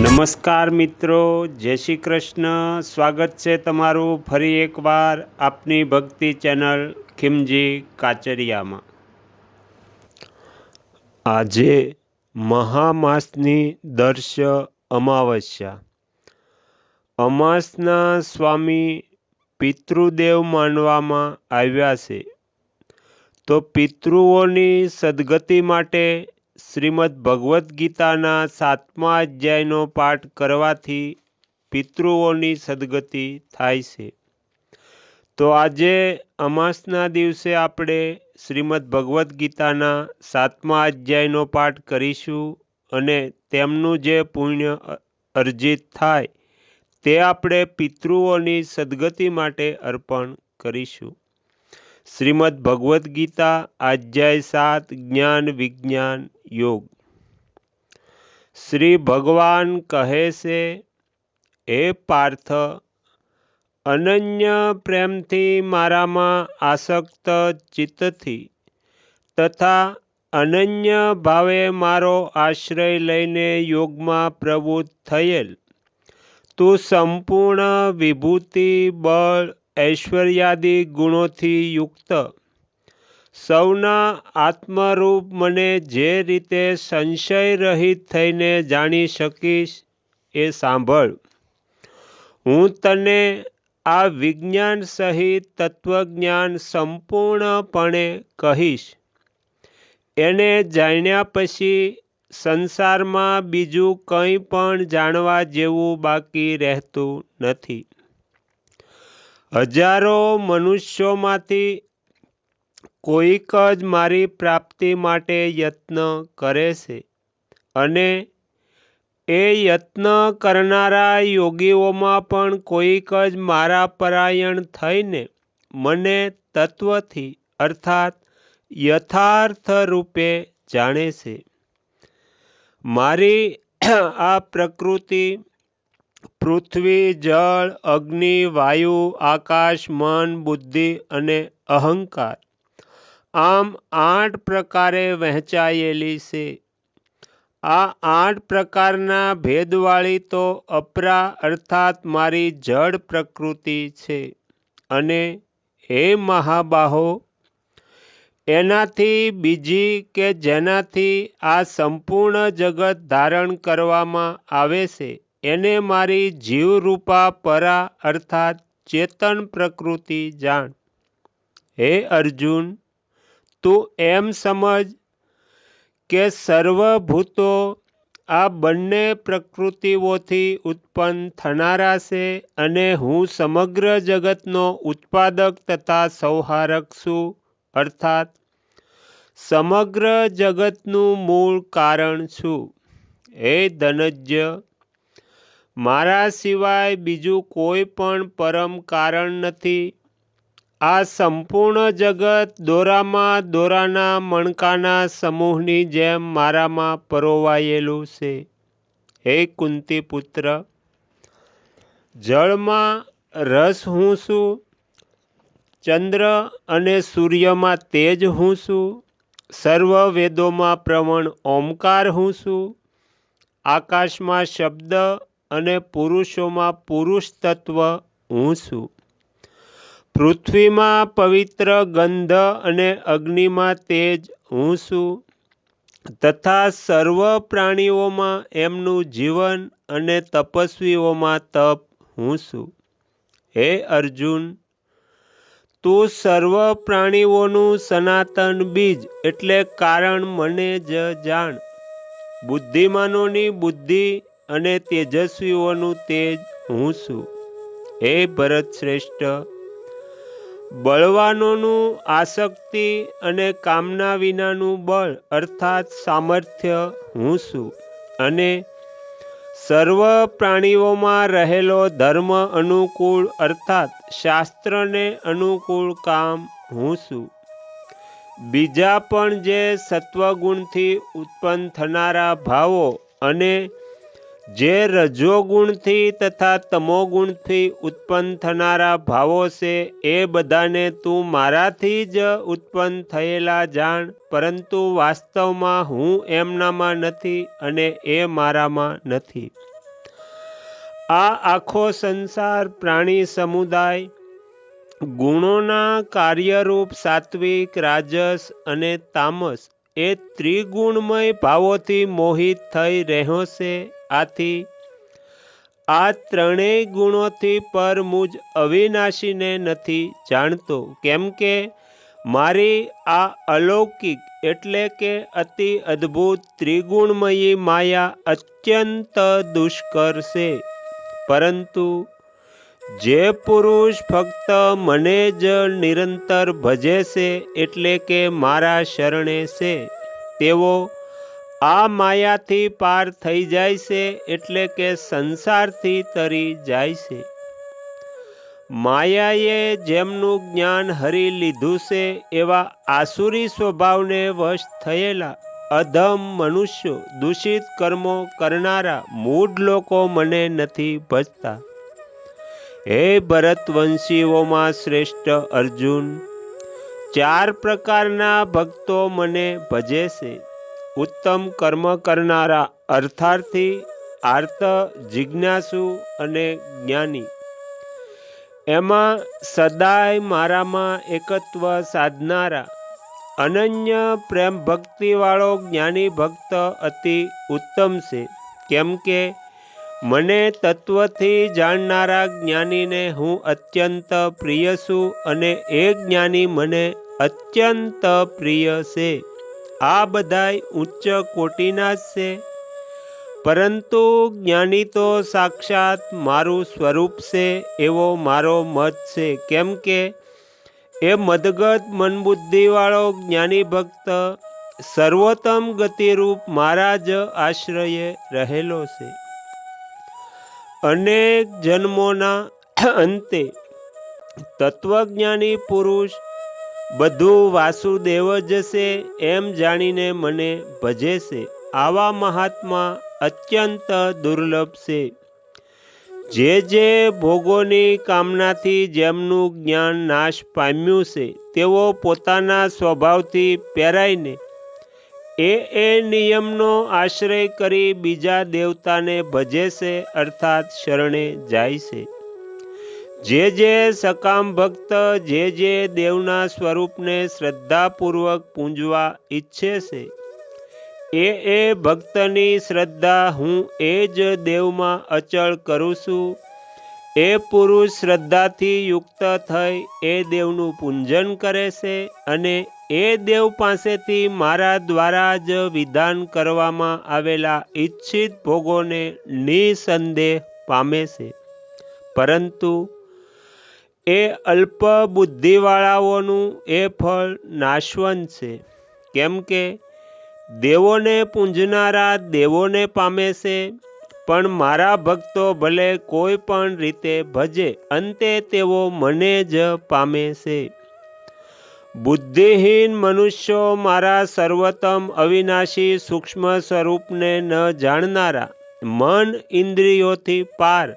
નમસ્કાર મિત્રો, જય શ્રી કૃષ્ણ. સ્વાગત છે તમારું ફરી એકવાર આપની ભક્તિ ચેનલ ખીમજી કાચરિયામાં. આજે મહામાસની દર્શ અમાવસ્યા. અમાસના સ્વામી પિતૃદેવ માનવામાં આવ્યા છે. તો પિતૃઓની સદગતિ માટે શ્રીમદ ભગવદ્ ગીતાના સાતમા અધ્યાયનો પાઠ કરવાથી પિતૃઓની સદગતિ થાય છે. તો આજે અમાસના દિવસે આપણે શ્રીમદ ભગવદ્ ગીતાના સાતમા અધ્યાયનો પાઠ કરીશું અને તેમનું જે પુણ્ય અર્જિત થાય તે આપણે પિતૃઓની સદગતિ માટે અર્પણ કરીશું. શ્રીમદ ભગવદ્ ગીતા અધ્યાય સાત, જ્ઞાન વિજ્ઞાન યોગ. શ્રી ભગવાન કહે છે એ પાર્થ, અનન્ય પ્રેમથી મારામાં આસક્ત ચિત્તથી તથા અનન્ય ભાવે મારો આશ્રય લઈને યોગમાં પ્રવૃત્ત થયેલ. તું સંપૂર્ણ વિભૂતિ, બળ, ઐશ્વર્યાદિ ગુણોથી યુક્ત સૌના આત્મરૂપ મને જે રીતે સંશય રહિત થઈને જાણી શકીશ એ સાંભળ. હું તને આ વિજ્ઞાન સહિત તત્વજ્ઞાન સંપૂર્ણપણે કહીશ. એને જાણ્યા પછી સંસારમાં બીજું કંઈ પણ જાણવા જેવું બાકી રહેતું નથી. હજારો મનુષ્યોમાંથી કોઈક જ મારી પ્રાપ્તિ માટે યત્ન કરે છે અને એ યત્ન કરનારા યોગીઓમાં પણ કોઈક જ મારા પરાયણ થઈને મને તત્વથી અર્થાત યથાર્થ રૂપે જાણે છે. મારી આ પ્રકૃતિ પૃથ્વી, જળ, અગ્નિ, વાયુ, આકાશ, મન, બુદ્ધિ અને અહંકાર આમ આઠ પ્રકારે વહેંચાયેલી છે. આ આઠ પ્રકારના ભેદવાળી તો અપરા અર્થાત મારી જડ પ્રકૃતિ છે અને હે મહાબાહો, એનાથી બીજી કે જેનાથી આ સંપૂર્ણ જગત ધારણ કરવામાં આવે છે, એને મારી જીવરૂપા પરા અર્થાત ચેતન પ્રકૃતિ જાણ. હે અર્જુન તું એમ સમજ કે સર્વભૂતો આ બંને પ્રકૃતિઓથી ઉત્પન્ન થનારા છે અને હું સમગ્ર જગતનો ઉત્પાદક તથા સંહારક છું, અર્થાત સમગ્ર જગતનું મૂળ કારણ છું. હે ધનજ્ય, મારા સિવાય બીજું કોઈ પણ પરમ કારણ નથી. આ સંપૂર્ણ જગત દોરામાં દોરાના મણકાના સમૂહની જેમ મારામાં પરોવાયેલું છે. હે કુંતી પુત્ર જળમાં રસ હું છું, ચંદ્ર અને સૂર્યમાં તેજ હું છું, સર્વ વેદોમાં પ્રવણ ઓમકાર હું છું, આકાશમાં શબ્દ અને પુરુષોમાં પુરુષ તત્વ હું છું. પૃથ્વીમાં પવિત્ર ગંધ અને અગ્નિમાં તેજ હું છું તથા સર્વ પ્રાણીઓમાં એમનું જીવન અને તપસ્વીઓમાં તપ હું છું. હે અર્જુન, તું સર્વ પ્રાણીઓનું સનાતન બીજ એટલે કારણ મને જ જાણ. બુદ્ધિમાનોની બુદ્ધિ અને તેજસ્વીઓનું તેજ હું છું. હે ભરત શ્રેષ્ઠ બળવાનોનું આસક્તિ અને કામના વિનાનું બળ અર્થાત સામર્થ્ય હું છું. અને સર્વ પ્રાણીઓમાં રહેલો ધર્મ અનુકૂળ અર્થાત શાસ્ત્રને અનુકૂળ કામ હું છું. બીજા પણ જે સત્વગુણથી ઉત્પન્ન થનારા ભાવો અને જે રજોગુણથી તથા તમોગુણથી ઉત્પન્ન થનારા ભાવો છે, એ બધાને તું મારાથી જ ઉત્પન્ન થયેલા જાણ, પરંતુ વાસ્તવમાં હું એમનામાં નથી અને એ મારામાં નથી. આ આખો સંસાર પ્રાણી સમુદાય, ગુણોના કાર્યરૂપ સાત્વિક, રાજસ અને તામસ, એ ત્રિગુણમય ભાવોથી મોહિત થઈ રહ્યો છે આથી આ ત્રણેય ગુણોથી પર મુજ અવિનાશીને નથી જાણતો. કેમ કે મારી આ અલૌકિક એટલે કે અતિ અદ્ભુત ત્રિગુણમયી માયા અત્યંત દુષ્કર છે. પરંતુ જે પુરુષ ફક્ત મને જ નિરંતર ભજે છે એટલે કે મારા શરણે છે, તેઓ આ માયાથી પાર થઈ જાય છે એટલે કે સંસારથી તરી જાય છે. માયાએ જેમનું જ્ઞાન હરી લીધું છે એવા આસુરી સ્વભાવને વશ થયેલા અધમ મનુષ્યો, દૂષિત કર્મો કરનારા મૂઢ લોકો મને નથી ભજતા. હે ભરતવંશીઓમાં શ્રેષ્ઠ અર્જુન, ચાર પ્રકારના ભક્તો મને ભજે છે. ઉત્તમ કર્મ કરનારા અર્થાર્થી, આર્ત, જિજ્ઞાસુ અને જ્ઞાની. એમાં સદાય મારામાં એકત્વ સાધનારા, અનન્ય પ્રેમ ભક્તિવાળો જ્ઞાની ભક્ત અતિ ઉત્તમ છે. કેમ કે, મને તત્વથી જાણનારા જ્ઞાનીને હું અત્યંત પ્રિય છું અને એ જ્ઞાની મને અત્યંત પ્રિય છે. આ બધાય ઉચ્ચ કોટીના જ છે. પરંતુ જ્ઞાની તો સાક્ષાત મારું સ્વરૂપ છે એવો મારો મત છે. કેમ કે એ મદગત મનબુદ્ધિવાળો જ્ઞાની ભક્ત સર્વોત્તમ ગતિરૂપ મારા જ આશ્રયે રહેલો છે. અનેક જન્મોના અંતે તત્વજ્ઞાની પુરુષ બધું વાસુદેવ જ છે એમ જાણીને મને ભજે છે. આવા મહાત્મા અત્યંત દુર્લભ છે. જે જે ભોગોની કામનાથી જેમનું જ્ઞાન નાશ પામ્યું છે, તેઓ પોતાના સ્વભાવથી પહેરાઈને એ એ નિયમનો આશ્રય કરી બીજા દેવતાને ભજે છે, અર્થાત શરણે જાય છે. જે જે સકામ ભક્ત, જે જે દેવના સ્વરૂપને શ્રદ્ધાપૂર્વક પૂંજવા ઈચ્છે છે, એ એ ભક્તની શ્રદ્ધા હું એ જ દેવમાં અચળ કરું છું. એ પુરુષ શ્રદ્ધાથી યુક્ત થઈ એ દેવનું પૂંજન કરે છે અને એ દેવ પાસેથી મારા દ્વારા જ વિધાન કરવામાં આવેલા ઈચ્છિત ભોગોને નિસંદેહ પામે છે. પરંતુ એ અલ્પ બુદ્ધિવાળાઓનું એ ફળ નાશવંત છે. કેમ કે દેવોને પૂંજનારા દેવોને પામે છે, પણ મારા ભક્તો ભલે કોઈ પણ રીતે ભજે, અંતે તેઓ મને જ પામે છે. બુદ્ધિહીન મનુષ્યો મારા સર્વોત્તમ અવિનાશી સૂક્ષ્મ સ્વરૂપને ન જાણનારા, મન ઇન્દ્રિયોથી પાર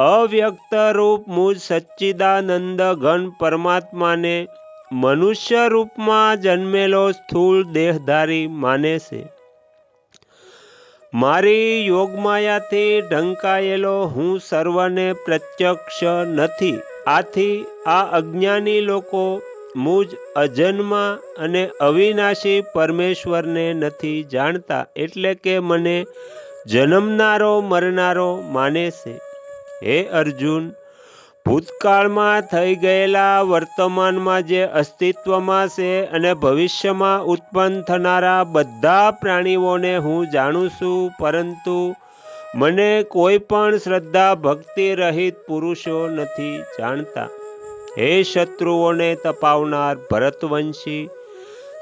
અવ્યક્ત રૂપ મૂળ સચ્ચિદાનંદ ઘન પરમાત્માને મનુષ્ય રૂપમાં જન્મેલો સ્થૂળ દેહધારી માને છે. મારી યોગમાયાથી ઢંકાયેલો હું સર્વને પ્રત્યક્ષ નથી. આથી આ અજ્ઞાની લોકો મુજ અજન્મા અને અવિનાશી પરમેશ્વરને નથી જાણતા એટલે કે મને જન્મનારો મરનારો માને છે. હે અર્જુન, ભૂતકાળમાં થઈ ગયેલા વર્તમાનમાં જે અસ્તિત્વમાં છે અને ભવિષ્યમાં ઉત્પન્ન થનારા બધા પ્રાણીઓને હું જાણું છું, પરંતુ મને કોઈ પણ શ્રદ્ધા ભક્તિ રહિત પુરુષો નથી જાણતા. હે શત્રુઓને તપાવનાર ભરતવંશી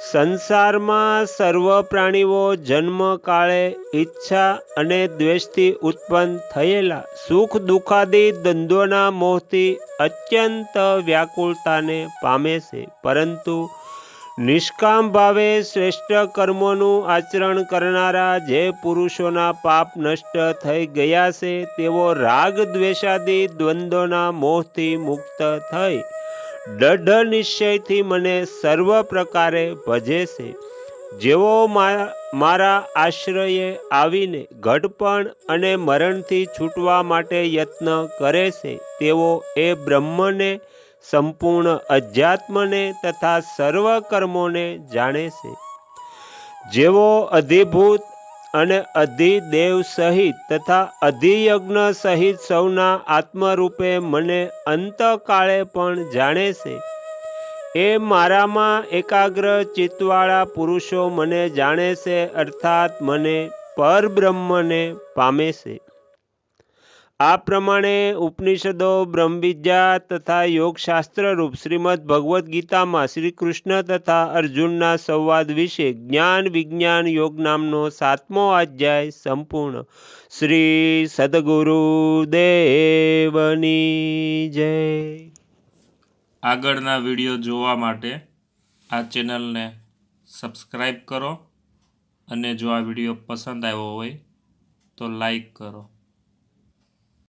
સંસારમાં સર્વ પ્રાણીઓ જન્મ કાળે ઈચ્છા અને દ્વેષથી ઉત્પન્ન થયેલા સુખ દુઃખાદી દ્વંદ્વના મોહથી અત્યંત વ્યાકુળતાને પામે છે. પરંતુ નિષ્કામ ભાવે શ્રેષ્ઠ કર્મોનું આચરણ કરનારા જે પુરુષોના પાપ નષ્ટ થઈ ગયા છે, તેઓ રાગ દ્વેષાદી દ્વંદ્વના મોહથી મુક્ત થઈ દઢ નિશ્ચયથી મને સર્વ પ્રકારે ભજે છે. જેઓ મારા આશ્રયે આવીને ઘટપણ અને મરણથી છૂટવા માટે યત્ન કરે છે તેઓ એ બ્રહ્મને, સંપૂર્ણ અધ્યાત્મને તથા સર્વ કર્મોને જાણે છે. જેઓ અધિભૂત અને અધિદેવ સહિત તથા અધિયજ્ઞ સહિત સૌના આત્મરૂપે મને અંતકાળે પણ જાણે છે. એ મારામાં એકાગ્ર ચિત્તવાળા પુરુષો મને જાણે છે, અર્થાત મને પરબ્રહ્મને પામે છે. આ પ્રમાણે ઉપનિષદો, બ્રહ્મવિદ્યા તથા યોગશાસ્ત્ર રૂપ શ્રીમદ ભગવદ્ ગીતામાં શ્રી કૃષ્ણ તથા અર્જુનના સંવાદ વિશે જ્ઞાન વિજ્ઞાન યોગ નામનો સાતમો અધ્યાય સંપૂર્ણ. શ્રી સદગુરુ દેવની જય. આગળના વીડિયો જોવા માટે આ ચેનલને સબસ્ક્રાઈબ કરો અને જો આ વીડિયો પસંદ આવ્યો હોય તો લાઈક કરો.